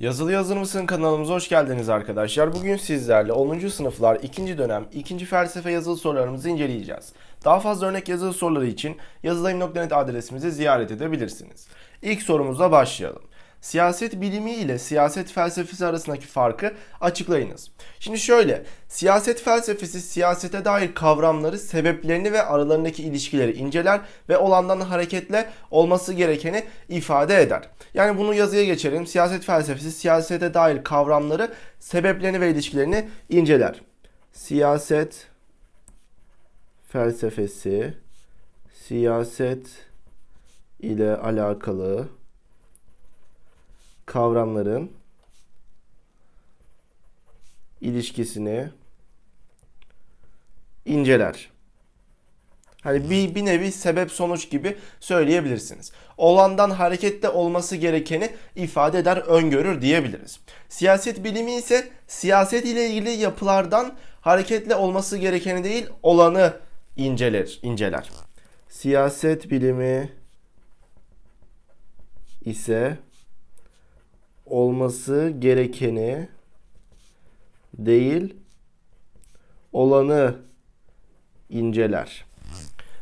Yazılı Yazır mısın kanalımıza hoş geldiniz arkadaşlar. Bugün sizlerle 10. sınıflar 2. dönem 2. felsefe yazılı sorularımızı inceleyeceğiz. Daha fazla örnek yazılı soruları için yazılayım.net adresimizi ziyaret edebilirsiniz. İlk sorumuzla başlayalım. Siyaset bilimi ile siyaset felsefesi arasındaki farkı açıklayınız. Şimdi şöyle, siyaset felsefesi siyasete dair kavramları, sebeplerini ve aralarındaki ilişkileri inceler ve olandan hareketle olması gerekeni ifade eder. Yani bunu yazıya geçelim. Siyaset felsefesi siyasete dair kavramları, sebeplerini ve ilişkilerini inceler. Siyaset felsefesi siyaset ile alakalı kavramların ilişkisini inceler. Hani bir, bir nevi sebep sonuç gibi söyleyebilirsiniz. Olandan hareketle olması gerekeni ifade eder, öngörür diyebiliriz. Siyaset bilimi ise siyaset ile ilgili yapılardan hareketle olması gerekeni değil, olanı inceler, inceler. Siyaset bilimi ise olması gerekeni değil olanı inceler.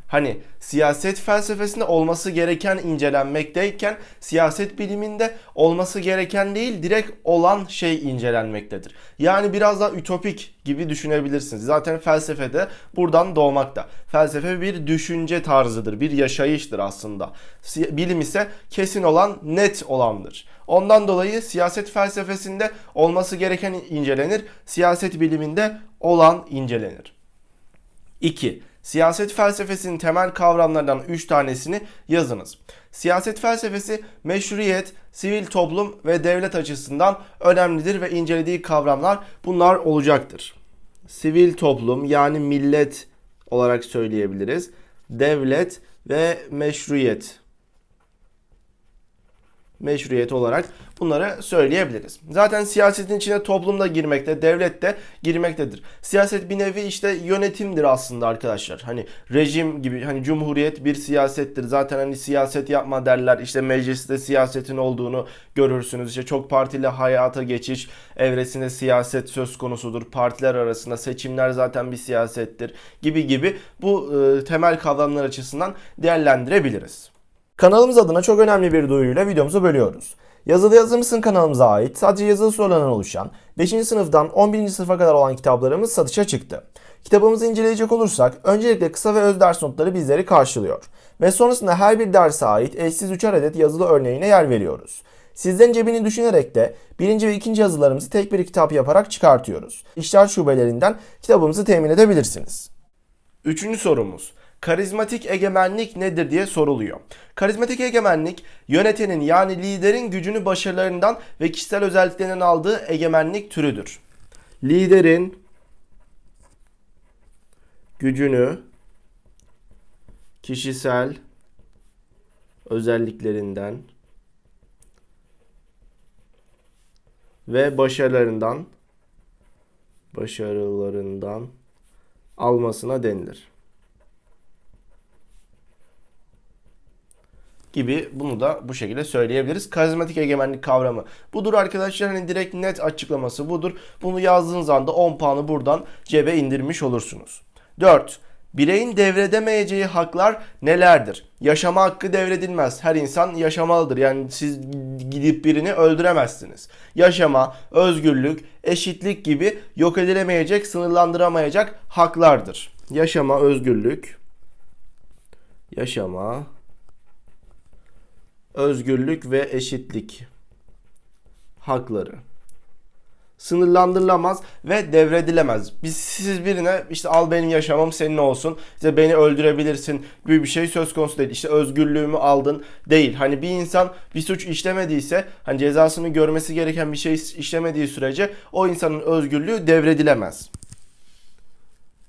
Hani siyaset felsefesinde olması gereken incelenmekteyken siyaset biliminde olması gereken değil direkt olan şey incelenmektedir. Yani biraz daha ütopik gibi düşünebilirsiniz. Zaten felsefede buradan doğmakta. Felsefe bir düşünce tarzıdır, bir yaşayıştır aslında. Bilim ise kesin olan, net olandır. Ondan dolayı siyaset felsefesinde olması gereken incelenir, siyaset biliminde olan incelenir. 2. Siyaset felsefesinin temel kavramlarından 3 tanesini yazınız. Siyaset felsefesi meşruiyet, sivil toplum ve devlet açısından önemlidir ve incelediği kavramlar bunlar olacaktır. Sivil toplum yani millet olarak söyleyebiliriz. Devlet ve meşruiyet meşruiyet olarak bunları söyleyebiliriz. Zaten siyasetin içine toplum da girmekte, devlet de girmektedir. Siyaset bir nevi işte yönetimdir aslında arkadaşlar. Hani rejim gibi hani cumhuriyet bir siyasettir. Zaten hani siyaset yapma derler. İşte mecliste siyasetin olduğunu görürsünüz. İşte çok partili hayata geçiş evresinde siyaset söz konusudur. Partiler arasında seçimler zaten bir siyasettir gibi gibi bu e, temel kavramlar açısından değerlendirebiliriz. Kanalımız adına çok önemli bir duyuruyla videomuzu bölüyoruz. Yazılı Yazır mısın kanalımıza ait sadece yazılı sorulardan oluşan 5. sınıftan 11. sınıfa kadar olan kitaplarımız satışa çıktı. Kitabımızı inceleyecek olursak öncelikle kısa ve öz ders notları bizleri karşılıyor. Ve sonrasında her bir derse ait eşsiz 3'er adet yazılı örneğine yer veriyoruz. Sizlerin cebini düşünerek de birinci ve ikinci yazılarımızı tek bir kitap yaparak çıkartıyoruz. İşler şubelerinden kitabımızı temin edebilirsiniz. Üçüncü sorumuz. Karizmatik egemenlik nedir diye soruluyor. Karizmatik egemenlik yönetenin yani liderin gücünü başarılarından ve kişisel özelliklerinden aldığı egemenlik türüdür. Liderin gücünü kişisel özelliklerinden ve başarılarından başarılarından almasına denilir. Gibi bunu da bu şekilde söyleyebiliriz. Karizmatik egemenlik kavramı budur arkadaşlar. Hani direkt net açıklaması budur. Bunu yazdığınız anda 10 puanı buradan cebe indirmiş olursunuz. 4. Bireyin devredemeyeceği haklar nelerdir? Yaşama hakkı devredilmez. Her insan yaşamalıdır. Yani siz gidip birini öldüremezsiniz. Yaşama, özgürlük, eşitlik gibi yok edilemeyecek, sınırlandıramayacak haklardır. Yaşama, özgürlük, yaşama, özgürlük ve eşitlik hakları sınırlandırılamaz ve devredilemez. Biz siz birine işte al benim yaşamım senin olsun. İşte beni öldürebilirsin gibi bir şey söz konusu değil. İşte özgürlüğümü aldın değil. Hani bir insan bir suç işlemediyse hani cezasını görmesi gereken bir şey işlemediği sürece o insanın özgürlüğü devredilemez.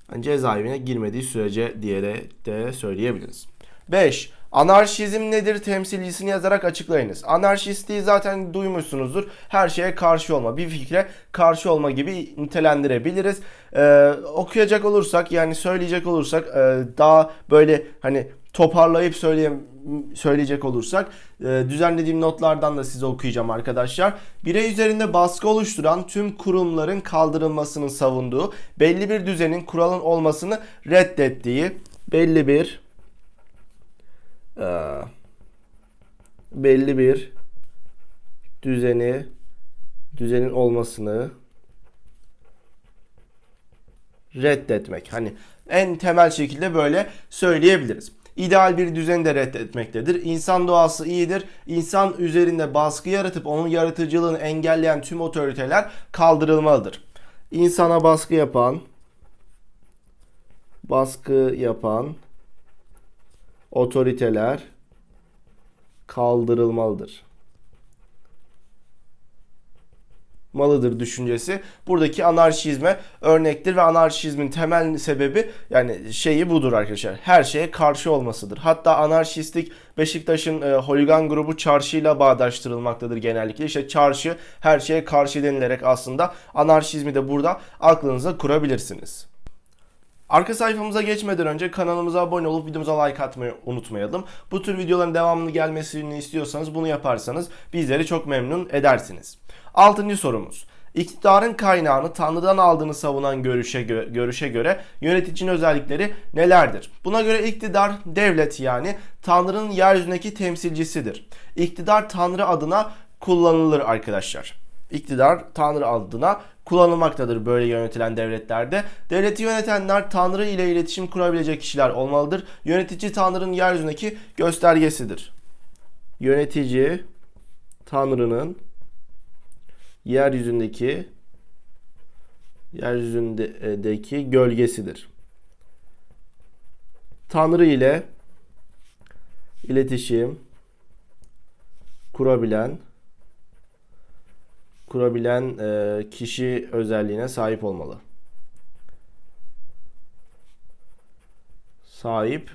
Hani cezaevine girmediği sürece diye de, de söyleyebiliriz. 5. Anarşizm nedir temsilcisini yazarak açıklayınız. Anarşistliği zaten duymuşsunuzdur. Her şeye karşı olma, bir fikre karşı olma gibi nitelendirebiliriz. Ee, okuyacak olursak yani söyleyecek olursak e, daha böyle hani toparlayıp söyleyeyim, söyleyecek olursak e, düzenlediğim notlardan da size okuyacağım arkadaşlar. Birey üzerinde baskı oluşturan tüm kurumların kaldırılmasını savunduğu, belli bir düzenin kuralın olmasını reddettiği, belli bir belli bir düzeni düzenin olmasını reddetmek. Hani en temel şekilde böyle söyleyebiliriz. İdeal bir düzeni de reddetmektedir. İnsan doğası iyidir. İnsan üzerinde baskı yaratıp onun yaratıcılığını engelleyen tüm otoriteler kaldırılmalıdır. İnsana baskı yapan baskı yapan otoriteler kaldırılmalıdır. malıdır düşüncesi buradaki anarşizme örnektir ve anarşizmin temel sebebi yani şeyi budur arkadaşlar. Her şeye karşı olmasıdır. Hatta anarşistlik Beşiktaş'ın e, holigan grubu çarşıyla bağdaştırılmaktadır genellikle. İşte çarşı her şeye karşı denilerek aslında anarşizmi de burada aklınıza kurabilirsiniz. Arka sayfamıza geçmeden önce kanalımıza abone olup videomuza like atmayı unutmayalım. Bu tür videoların devamını gelmesini istiyorsanız bunu yaparsanız bizleri çok memnun edersiniz. Altıncı sorumuz. İktidarın kaynağını Tanrı'dan aldığını savunan görüşe, gö- görüşe göre yöneticinin özellikleri nelerdir? Buna göre iktidar devlet yani Tanrı'nın yeryüzündeki temsilcisidir. İktidar Tanrı adına kullanılır arkadaşlar. İktidar Tanrı adına kullanılmaktadır böyle yönetilen devletlerde. Devleti yönetenler Tanrı ile iletişim kurabilecek kişiler olmalıdır. Yönetici Tanrı'nın yeryüzündeki göstergesidir. Yönetici Tanrı'nın yeryüzündeki yeryüzündeki gölgesidir. Tanrı ile iletişim kurabilen kurabilen e, kişi özelliğine sahip olmalı. Sahip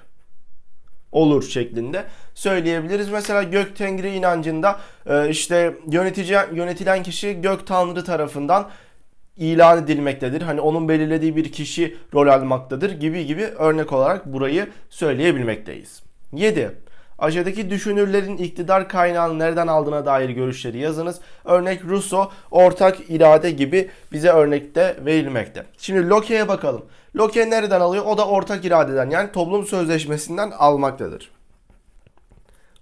olur şeklinde söyleyebiliriz. Mesela gök tengri inancında e, işte yönetici yönetilen kişi gök tanrı tarafından ilan edilmektedir. Hani onun belirlediği bir kişi rol almaktadır gibi gibi örnek olarak burayı söyleyebilmekteyiz. 7. Aşağıdaki düşünürlerin iktidar kaynağını nereden aldığına dair görüşleri yazınız. Örnek Rousseau, ortak irade gibi bize örnekte verilmekte. Şimdi Locke'ye bakalım. Locke nereden alıyor? O da ortak iradeden yani toplum sözleşmesinden almaktadır.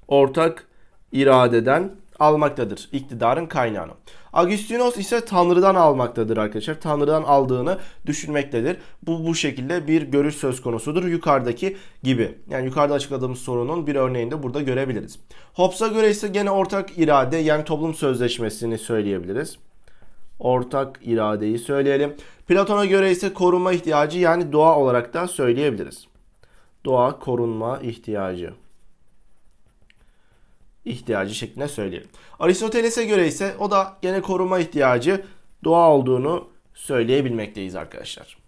Ortak iradeden almaktadır iktidarın kaynağını. Agustinos ise Tanrı'dan almaktadır arkadaşlar. Tanrı'dan aldığını düşünmektedir. Bu bu şekilde bir görüş söz konusudur yukarıdaki gibi. Yani yukarıda açıkladığımız sorunun bir örneğini de burada görebiliriz. Hobbes'a göre ise gene ortak irade yani toplum sözleşmesini söyleyebiliriz. Ortak iradeyi söyleyelim. Platon'a göre ise korunma ihtiyacı yani doğa olarak da söyleyebiliriz. Doğa korunma ihtiyacı ihtiyacı şeklinde söyleyelim. Aristoteles'e göre ise o da gene koruma ihtiyacı doğa olduğunu söyleyebilmekteyiz arkadaşlar.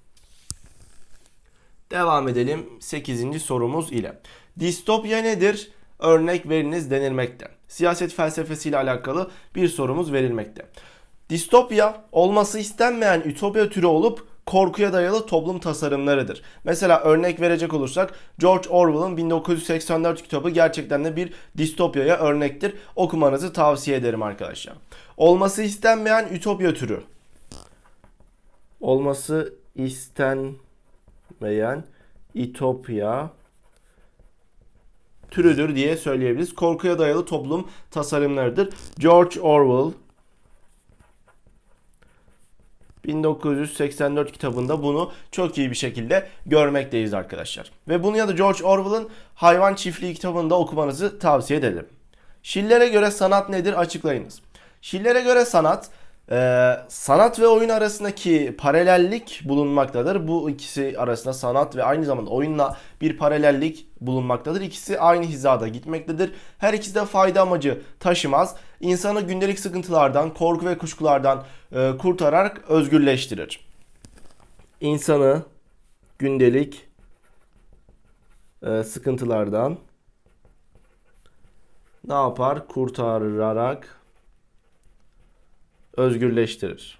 Devam edelim 8. sorumuz ile. Distopya nedir? Örnek veriniz denilmekte. Siyaset felsefesiyle alakalı bir sorumuz verilmekte. Distopya olması istenmeyen ütopya türü olup korkuya dayalı toplum tasarımlarıdır. Mesela örnek verecek olursak George Orwell'ın 1984 kitabı gerçekten de bir distopyaya örnektir. Okumanızı tavsiye ederim arkadaşlar. Olması istenmeyen ütopya türü. Olması istenmeyen ütopya türüdür diye söyleyebiliriz. Korkuya dayalı toplum tasarımlarıdır. George Orwell 1984 kitabında bunu çok iyi bir şekilde görmekteyiz arkadaşlar. Ve bunu ya da George Orwell'ın Hayvan Çiftliği kitabında okumanızı tavsiye ederim. Schiller'e göre sanat nedir açıklayınız. Schiller'e göre sanat ee, sanat ve oyun arasındaki paralellik bulunmaktadır. Bu ikisi arasında sanat ve aynı zamanda oyunla bir paralellik bulunmaktadır. İkisi aynı hizada gitmektedir. Her ikisi de fayda amacı taşımaz. İnsanı gündelik sıkıntılardan, korku ve kuşkulardan e, kurtararak özgürleştirir. İnsanı gündelik e, sıkıntılardan ne yapar? Kurtararak özgürleştirir.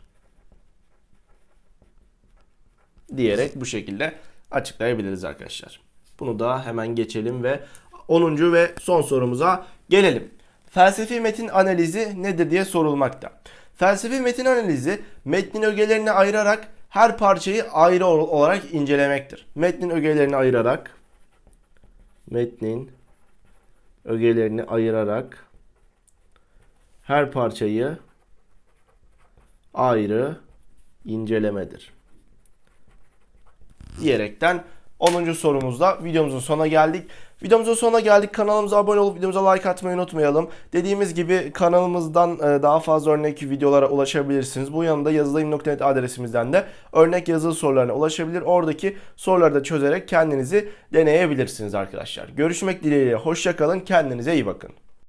Diyerek bu şekilde açıklayabiliriz arkadaşlar. Bunu da hemen geçelim ve 10. ve son sorumuza gelelim. Felsefi metin analizi nedir diye sorulmakta. Felsefi metin analizi metnin ögelerini ayırarak her parçayı ayrı ol- olarak incelemektir. Metnin ögelerini ayırarak metnin ögelerini ayırarak her parçayı ayrı incelemedir. Diyerekten 10. sorumuzda videomuzun sonuna geldik. Videomuzun sonuna geldik. Kanalımıza abone olup videomuza like atmayı unutmayalım. Dediğimiz gibi kanalımızdan e, daha fazla örnek videolara ulaşabilirsiniz. Bu yanında yazılayım.net adresimizden de örnek yazılı sorularına ulaşabilir. Oradaki soruları da çözerek kendinizi deneyebilirsiniz arkadaşlar. Görüşmek dileğiyle. Hoşçakalın. Kendinize iyi bakın.